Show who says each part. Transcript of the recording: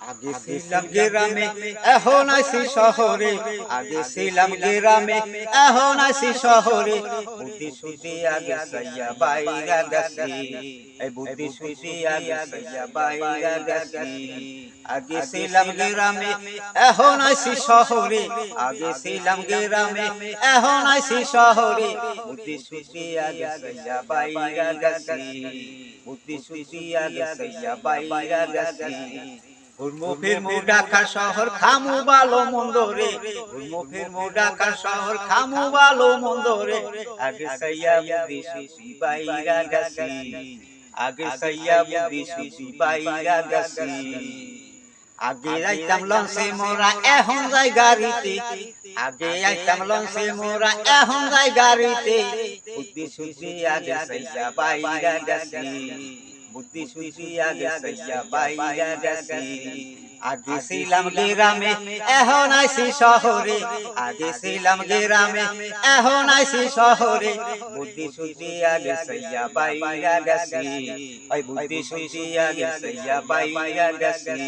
Speaker 1: আগে ছিলাম গ্রামে এখন আছি শহরে। আগে ছিলাম গ্রামে এখন আছি শহরে। বুদ্ধি সুদ্ধি আগে সাইয়া বাইরা গেছি। এই বুদ্ধি সুদ্ধি আগে সাইয়া বাইরা গেছি। আগে ছিলাম গ্রামে এখন আছি শহরে। আগে ছিলাম গ্রামে এখন আছি শহরে। বুদ্ধি সুদ্ধি আগে সাইয়া বাইরা গেছি। বুদ্ধি সুদ্ধি আগে সাইয়া বাইরা গেছি। মুখের মুডাকার শহর খামু বালো মন্দরে মুখের মুডাকার শহর খামু বালো মন্দরে আগে সাইয়া বুদ্ধি সুসি বাইরা গেছি। আগে সাইয়া বুদ্ধি সুসি বাইরা গেছি। আগে আইতাম লঞ্চে মোরা এখন যাই গাড়িতে আগে আইতাম লঞ্চে মোরা এখন যাই গাড়িতে সুসি আগে সাইয়া বাইরা গেছি। বুদ্ধি সুচি আগে সাইয়া বাইরা গেছি আগে ছিলাম গ্রামে এখন আইছি শহরে। আগে ছিলাম গ্রামে এখন আইছি শহরে। বুদ্ধি সুচি আগে সাইয়া বাইরা গেছি ওই বুদ্ধি সুচি আগে সাইয়া বাইরা গেছি